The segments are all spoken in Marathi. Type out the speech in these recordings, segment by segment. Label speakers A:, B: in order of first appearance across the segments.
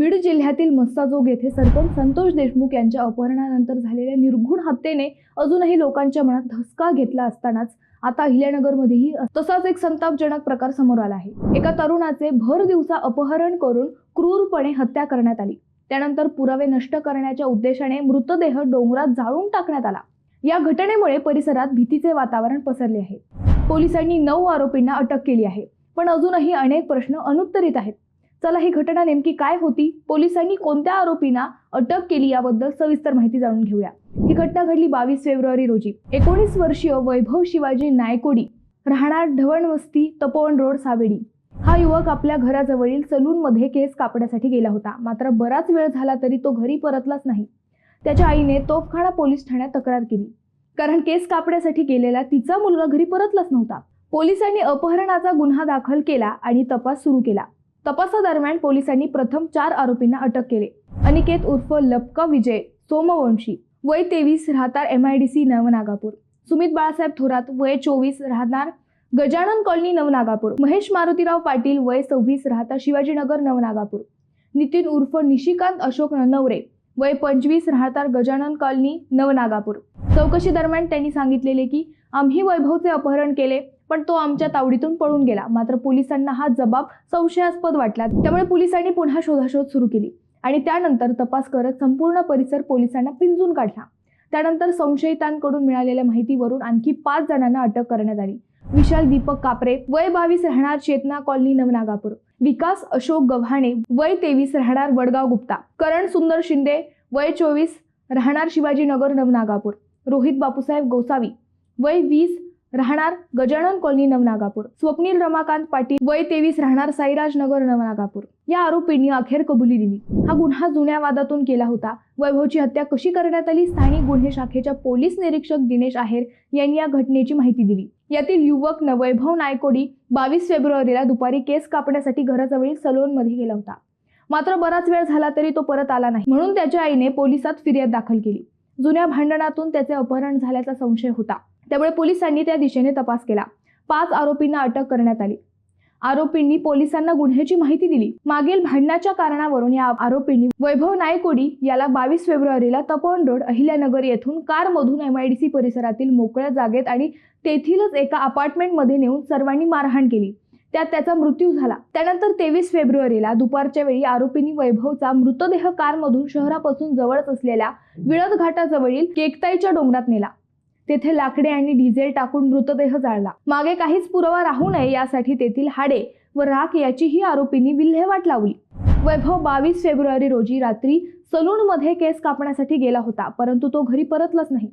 A: बीड जिल्ह्यातील मस्साजोग येथे सरपंच संतोष देशमुख यांच्या अपहरणानंतर झालेल्या निर्घुण हत्येने अजूनही लोकांच्या मनात धसका घेतला असतानाच आता अहिल्यानगरमध्येही तसाच एक संतापजनक प्रकार समोर आला आहे. एका तरुणाचे भर दिवसा अपहरण करून क्रूरपणे हत्या करण्यात आली. त्यानंतर पुरावे नष्ट करण्याच्या उद्देशाने मृतदेह डोंगरात जाळून टाकण्यात आला. या घटनेमुळे परिसरात भीतीचे वातावरण पसरले आहे. पोलिसांनी नऊ आरोपींना अटक केली आहे. पण अजूनही अनेक प्रश्न अनुत्तरित आहेत. चला ही घटना नेमकी काय होती? पोलिसांनी कोणत्या आरोपींना अटक केली याबद्दल सविस्तर माहिती जाणून घेऊया. ही घटना घडली बावीस फेब्रुवारी रोजी. एकोणीस वर्षीय वैभव शिवाजी नायकोडी राहणार ढवणवस्ती तपोवन रोड सावेडी. हा युवक आपल्या घराजवळील सलूनमध्ये केस कापण्यासाठी गेला होता. मात्र बराच वेळ झाला तरी तो घरी परतलाच नाही. त्याच्या आईने तोफखाना पोलीस ठाण्यात तक्रार केली. कारण केस कापण्यासाठी गेलेला तिचा मुलगा घरी परतलाच नव्हता. पोलिसांनी अपहरणाचा गुन्हा दाखल केला आणि तपास सुरू केला. तपासादरम्यान पोलिसांनी प्रथम चार आरोपींना अटक केले. अनिकेत उर्फ लपका विजय सोमवंशी वय तेवीस राहणार M I D C Navnagapur. Sumit Balasaheb Thorat वय चोवीस राहणार गजानन कॉलनी नवनागापूर. महेश मारुतीराव पाटील वय सव्वीस राहता शिवाजीनगर नवनागापूर. नितीन उर्फ निशिकांत अशोक नवरे वय पंचवीस राहणार गजानन कॉलनी नवनागापूर. चौकशी दरम्यान त्यांनी सांगितलेले की आम्ही वैभवचे अपहरण केले. पण तो आमच्या तावडीतून पळून गेला. मात्र पोलिसांना हा जबाब संशयास्पद वाटला. त्यामुळे पोलिसांनी पुन्हा शोधाशोध सुरू केली आणि त्यानंतर तपास करत संपूर्ण परिसर पोलिसांना पिंजून काढला. त्यानंतर संशयितांकडून मिळालेल्या माहितीवरून आणखी पाच जणांना अटक करण्यात आली. विशाल दीपक कापरे वय बावीस राहणार चेतना कॉलनी नवनागापूर. विकास अशोक गव्हाणे वय तेवीस राहणार वडगाव गुप्ता. करण सुंदर शिंदे वय चोवीस राहणार शिवाजीनगर नवनागापूर. रोहित बापूसाहेब गोसावी वय वीस राहणार गजानन कॉलनी नवनागापूर. स्वप्नील रमाकांत पाटील वय तेवीस राहणार साईराज नगर नवनागापूर. या आरोपींनी अखेर कबुली दिली. हा गुन्हा जुन्या वादातून केला होता. वैभवची हत्या कशी करण्यात आली? स्थानिक गुन्हे शाखेच्या पोलीस निरीक्षक दिनेश आहेर यांनी या घटनेची माहिती दिली. यातील युवक वैभव नायकोडी बावीस फेब्रुवारीला दुपारी केस कापण्यासाठी घराजवळील सलोनमध्ये गेला होता. मात्र बराच वेळ झाला तरी तो परत आला नाही. म्हणून त्याच्या आईने पोलिसात फिर्याद दाखल केली. जुन्या भांडणातून त्याचे अपहरण झाल्याचा संशय होता. त्यामुळे पोलिसांनी त्या दिशेने तपास केला. पाच आरोपींना अटक करण्यात आली. आरोपींनी पोलिसांना गुन्ह्याची माहिती दिली. मागील भांडणाच्या कारणावरून या आरोपींनी वैभव नायकोडी याला बावीस फेब्रुवारीला तपोवन रोड अहिल्यानगर येथून कारमधून एम आय डी सी परिसरातील मोकळ्या जागेत आणि तेथीलच एका अपार्टमेंटमध्ये नेऊन सर्वांनी मारहाण केली. त्यात त्याचा मृत्यू झाला. त्यानंतर तेवीस फेब्रुवारीला दुपारच्या वेळी आरोपींनी वैभवचा मृतदेह कारमधून शहरापासून जवळच असलेल्या विळद घाटाजवळील केकताईच्या डोंगरात नेला. तेथे लाकडे आणि डिझेल टाकून मृतदेह जाळला. मागे काहीच पुरावा राहू नये यासाठी तेथील हाडे व राख याचीही आरोपींनी विल्हेवाट लावली. वैभव बावीस फेब्रुवारी रोजी रात्री सलूनमध्ये केस कापण्यासाठी गेला होता परंतु तो घरी परतलाच नाही.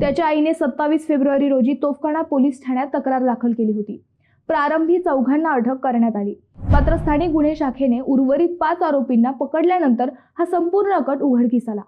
A: त्याच्या आईने सत्तावीस फेब्रुवारी रोजी तोफखाना पोलीस ठाण्यात तक्रार दाखल केली होती. प्रारंभी चौघांना अटक करण्यात आली. मात्र स्थानिक गुन्हे शाखेने उर्वरित पाच आरोपींना पकडल्यानंतर हा संपूर्ण कट उघडकीस आला.